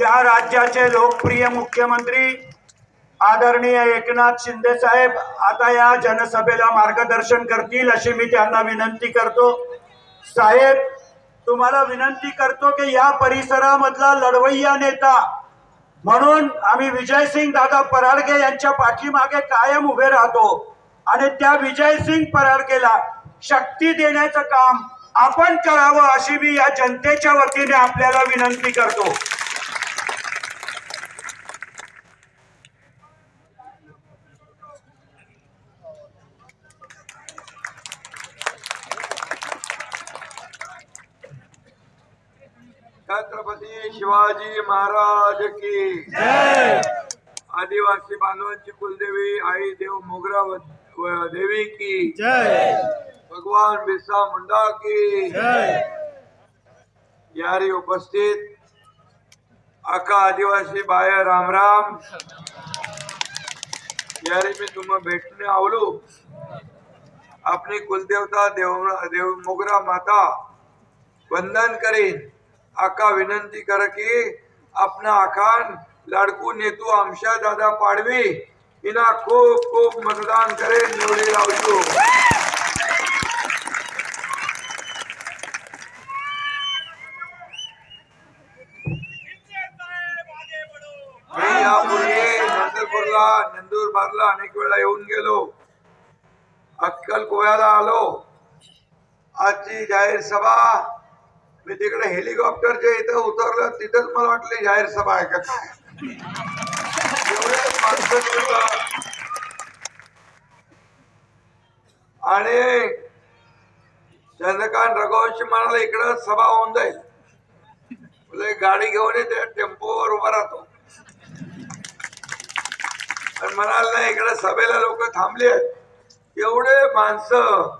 या राज्याचे लोकप्रिय मुख्यमंत्री आदरणीय एकनाथ शिंदे साहेब आता या जनसभेला मार्गदर्शन करतील अशी मी त्यांना विनंती करतो. साहेब तुम्हाला विनंती करतो की या परिसरामधला लढवय्या नेता म्हणून आम्ही विजयसिंग दादा पराडगे यांच्या पाठीमागे कायम उभे राहतो आणि त्या विजयसिंग पराडगेला शक्ती देण्याचं काम आपण करावं अशी मी या जनतेच्या वतीने आपल्याला विनंती करतो. छत्रपती शिवाजी महाराज की आदिवासी बांधवांची कुलदेवी आई देव मोगरा देवी की भगवान बिरसा मुंडा की यारी उपस्थित आका आदिवासी बाय राम राम। यारी मी तुम्हा भेटणे आवलो आपली कुलदेवता देव देव मोगरा माता वंदन करीन। आका विनंती कर की आपला आखान लाडकू नेतू आमशा दादा पाडवी हिना खूप खूप मतदान करे निवडी लावतो मी यापूर्वी नंदरपूरला नंदुरबारला अनेक वेळा येऊन गेलो। अक्कल गोव्याला आलो। आजची जाहीर सभा मी तिकडे हेलिकॉप्टर जे इथं उतरलं तिथंच मला वाटलं जाहीर सभा आहे का काय? एवढे माणसं आणि चंद्रकांत रघुवंशी म्हणाला इकडं सभा होऊन जाईल. गाडी घेऊन येते टेम्पोवर उभा राहतो. पण म्हणाल नाही इकडे सभेला लोक थांबले आहेत. एवढे माणसं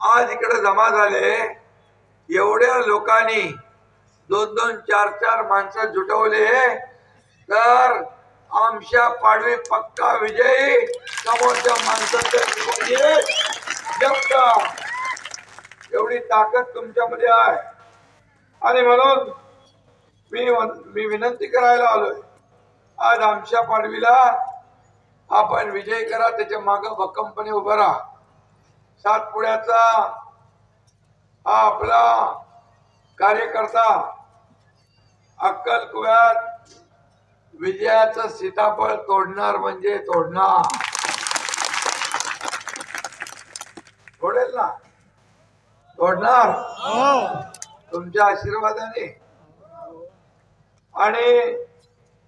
आज इकडे जमा झाले एवढ्या लोकांनी दोन दोन चार चार माणसं जुटवले तर आमच्या पाडवी पक्का विजयी समोरच्या माणसाच्या एवढी ताकद तुमच्यामध्ये आहे. आणि म्हणून मी मी विनंती करायला आलोय. आज आमच्या पाडवीला आपण विजय करा त्याच्या माग भक्कमपणे उभं राहा. सातपुड्याचा हा आपला कार्यकर्ता अक्कल कुव्यात विजयाचं सीताफळ तोडणार म्हणजे तोडणार. तोडेल ना? तोडणार? तुमच्या आशीर्वादाने. आणि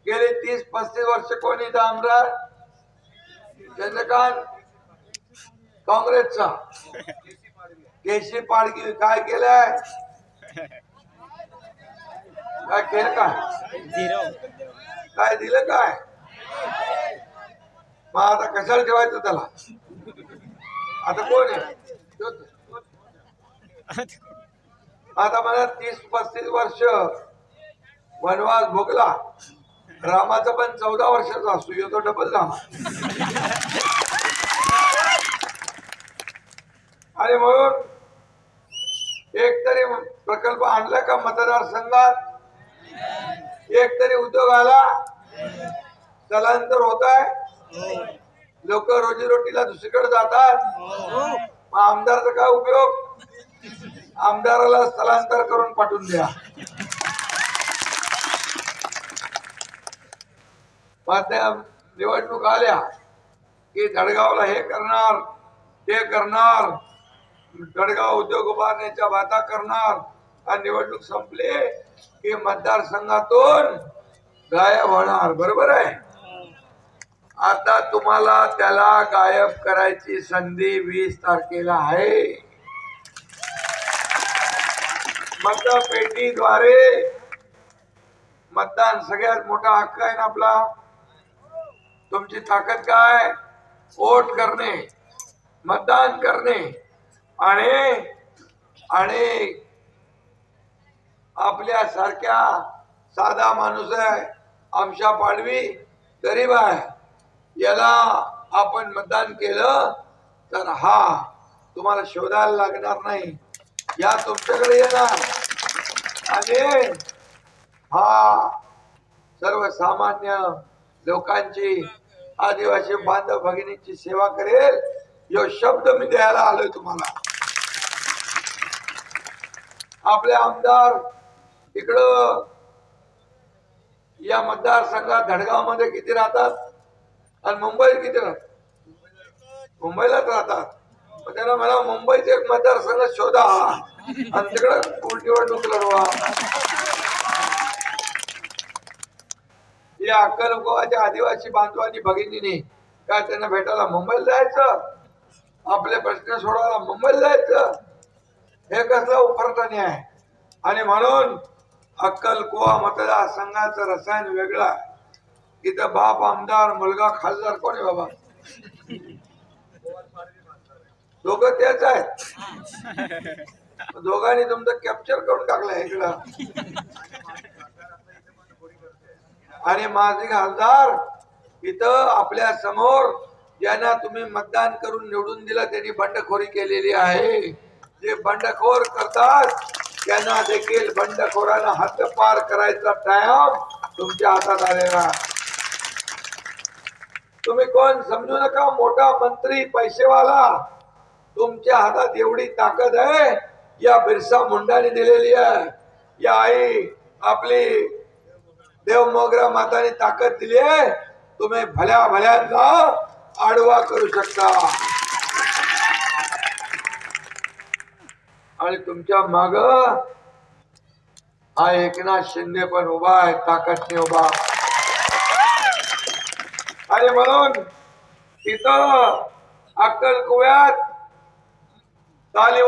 गेले तीस पस्तीस वर्ष कोणी आमदार? चंद्रकांत काँग्रेसचा. केशी पाडगी काय केलंय? काय केलं काय काय दिलं काय? मग आता कशाला ठेवायचं त्याला? आता कोण आहे. आता मला तीस पस्तीस वर्ष. वनवास भोगला. रामाचा पण चौदा वर्षाचा असतो येतो डबल राम आणि म्हणून एक तरी प्रकल्प आणला का मतदारसंघात? एक तरी उद्योग आला? स्थलांतर होत आहे? लोक रोजीरोटीला दुसरीकडे जातात? मग आमदारचा काय उपयोग? आमदाराला स्थलांतर करून पाठवून द्या. मग त्या निवडणूक आल्या की जळगावला हे करणार ते करणार. जळगाव उद्योग उभारण्याच्या वादा करणार आणि निवडणूक संपले की मतदारसंघातून गायब होणार बरोबर आहे? आता तुम्हाला त्याला गायब करायची संधी वीस तारखेला आहे. मतपेटीद्वारे मतदान सगळ्यात मोठा हक्क आहे ना आपला? तुमची ताकद काय? वोट करणे मतदान करणे. आणि आणि आपल्या सारख्या साधा माणूस आहे आमच्या पाडवी गरीब आहे. याला आपण मतदान केलं तर हा तुम्हाला शोधायला लागणार नाही. या तुमच्याकडे येणार आणि हा सर्वसामान्य लोकांची आदिवासी बांधव भगिनींची सेवा करेल यो शब्द मी द्यायला आलोय तुम्हाला. आपले आमदार इकडं या मतदारसंघात धडगावमध्ये किती राहतात? आणि मुंबईत किती राहतात? मुंबईलाच राहतात. त्यांना मला मुंबईचे एक मतदारसंघ शोधा. आणि तिकडं निवडणूक लढवा या अक्कलकोवाच्या आदिवासी बांधवांनी भगिनीने काय त्यांना भेटायला मुंबईला जायचं? आपले प्रश्न सोडवायला मुंबईला जायचं? हे कसलं उफरटाने आहे. आणि म्हणून अक्कलकोवा मतदारसंघाचं रसायन वेगळं आहे. इथं बाप आमदार मुलगा खासदार कोण आहे बाबा? दोघं तेच आहेत. दोघांनी तुमचं कॅप्चर करून टाकलंय इकडं. आणि माझे खासदार इथं आपल्यासमोर ज्यांना तुम्ही मतदान करून निवडून दिलं त्यांनी बंडखोरी केलेली आहे. जे बंडखोर करतात त्यांना देखील बंडखोरांना हद्दपार करायचा टाइम तुमच्या हातात आलेला. तुम्ही कोण समजू नका मोठा मंत्री पैसेवाला. तुमच्या हातात एवढी ताकद आहे या बिरसा मुंडाने दिलेली आहे. या आई आपली देव मोगरा माताने ताकद दिली आहे तुम्ही भल्या भल्यांना आडवा करू शकता. आणि तुमच्या माग हा एकनाथ शिंदे पण उभा आहे ताकदने उभा. आणि म्हणून इथं अक्कल कुव्यात ताली